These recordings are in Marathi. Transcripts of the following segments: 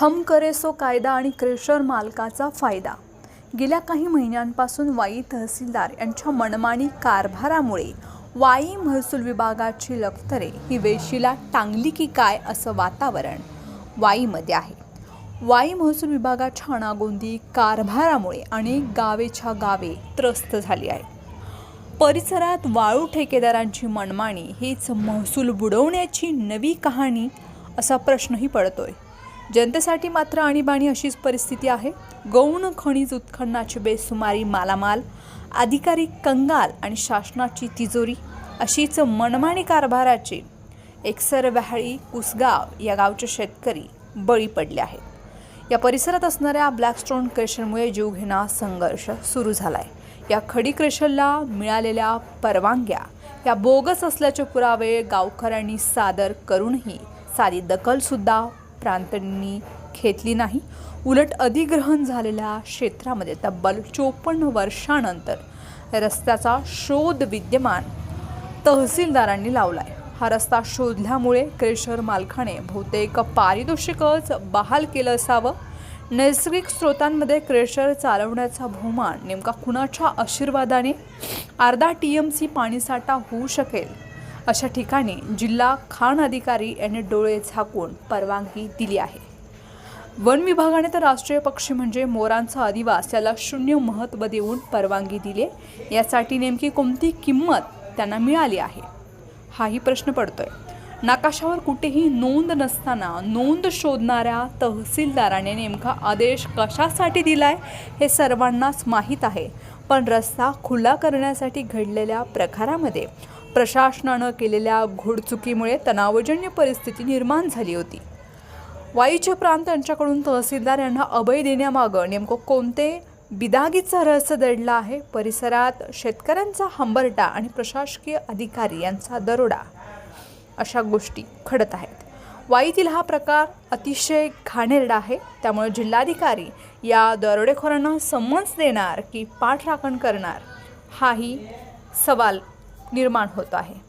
हम करेसो कायदा आणि क्रेशर मालकाचा फायदा. गेल्या काही महिन्यांपासून वाई तहसीलदार यांच्या मनमानी कारभारामुळे वाई महसूल विभागाची लखतरे ही वेशीला टांगली की काय असं वातावरण वाईमध्ये आहे. वाई महसूल विभागाच्या अनागोंदी कारभारामुळे अनेक गावेच्या गावे त्रस्त झाली आहेत. परिसरात वाळू ठेकेदारांची मनमानी हीच महसूल बुडवण्याची नवी कहाणी असा प्रश्नही पडतोय. जनतेसाठी मात्र आणीबाणी अशीच परिस्थिती आहे. गौण खनिज उत्खननाची बेसुमारी मालामाल अधिकारी कंगाल आणि शासनाची तिजोरी अशीच मनमानी कारभाराची एकसर व्याहाळी कुसगाव या गावचे शेतकरी बळी पडले आहेत. या परिसरात असणाऱ्या ब्लॅकस्टोन क्रेशरमुळे जीवघेणा संघर्ष सुरू झाला आहे या खडी क्रेशरला मिळालेल्या परवानग्या या बोगस असल्याचे पुरावे गावकऱ्यांनी सादर करूनही साधी दखलसुद्धा प्रांतांनी घेतली नाही. उलट अधिग्रहण झालेल्या क्षेत्रामध्ये तब्बल चोपन्न वर्षानंतर रस्त्याचा शोध विद्यमान तहसीलदारांनी लावलाय. हा रस्ता शोधल्यामुळे क्रेशर मालकाने बहुतेक पारितोषिकच बहाल केलं असावं. नैसर्गिक स्रोतांमध्ये क्रेशर चालवण्याचा बहुमान नेमका कुणाच्या आशीर्वादाने? अर्धा टी एम सी पाणीसाठा होऊ शकेल. अशा ठिकाणी जिल्हा खाण अधिकारी यांनी डोळे झाकून परवानगी दिली आहे. वन विभागाने तर राष्ट्रीय पक्षी म्हणजे मोरांचा अधिवास याला शून्य महत्त्व देऊन परवानगी दिली यासाठी नेमकी कोणती किंमत त्यांना मिळाली आहे? हाही प्रश्न पडतोय. नकाशावर कुठेही नोंद नसताना नोंद शोधणाऱ्या तहसीलदाराने नेमका आदेश कशासाठी दिलाय हे सर्वांनाच माहीत आहे. पण रस्ता खुला करण्यासाठी घडलेल्या प्रकारामध्ये प्रशासनानं केलेल्या घोडचुकीमुळे तणावजन्य परिस्थिती निर्माण झाली होती. वाईचे प्रांत यांच्याकडून तहसीलदार यांना अभय देण्यामागं नेमकं कोणते बिदागीचा रहस्य दडला आहे? परिसरात शेतकऱ्यांचा हंबरटा आणि प्रशासकीय अधिकारी यांचा दरोडा. अशा गोष्टी घडत आहेत. वाईतील हा प्रकार अतिशय घाणेरडा आहे. त्यामुळे जिल्हाधिकारी या दरोडेखोरांना समन्स देणार की पाठराखण करणार? हाही सवाल निर्माण होत आहे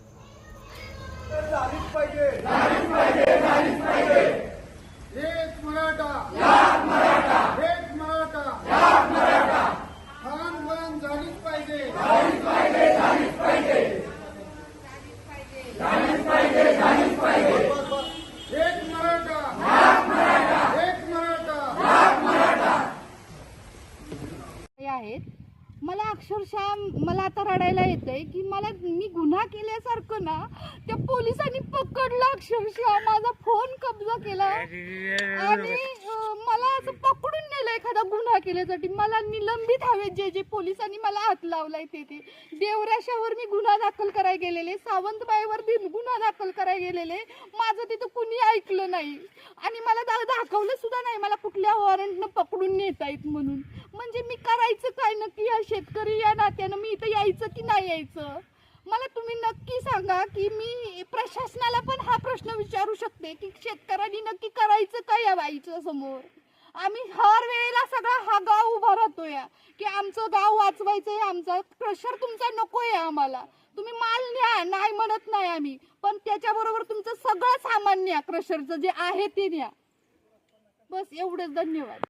आहेत मला अक्षरशः मला आता रडायला येतंय की मला मी गुन्हा केल्यासारखं ना त्या पोलिसांनी पकडलं अक्षरशः. माझा फोन कब्जा केला. आणि अं, मला असं पकडून नेलं एखादा गुन्हा केल्यासाठी. मला निलंबित हवेत जे जे पोलिसांनी मला हात लावलाय ते ते. देवराशावर मी गुन्हा दाखल करायला गेलेले. सावंतबाईवर बी गुन्हा दाखल करायला गेलेले. माझं तिथं कुणी ऐकलं नाही. आणि मला दा दाखवलं सुद्धा नाही मला कुठल्या वॉरंटनं पकडून नेतायत म्हणून. म्हणजे मी करायचं काय नक्की या शेतकरी या नात्यानं? मी इथं यायचं की नाही यायचं? मला तुम्ही नक्की सांगा की मी प्रशासनाला पण हा प्रश्न विचारू शकते की शेतकऱ्यांनी नक्की करायचं काय या बाईच्या समोर? आम्ही हर वेळेला या की आमचं गाव वाचवायचंय आमचा. प्रेशर तुमचा नकोय आम्हाला. तुम्ही माल न्या नाही म्हणत नाही आम्ही. पण त्याच्याबरोबर तुमचं सगळं सामान न्या क्रशरचं जे आहे ते न्या. बस एवढंच. धन्यवाद.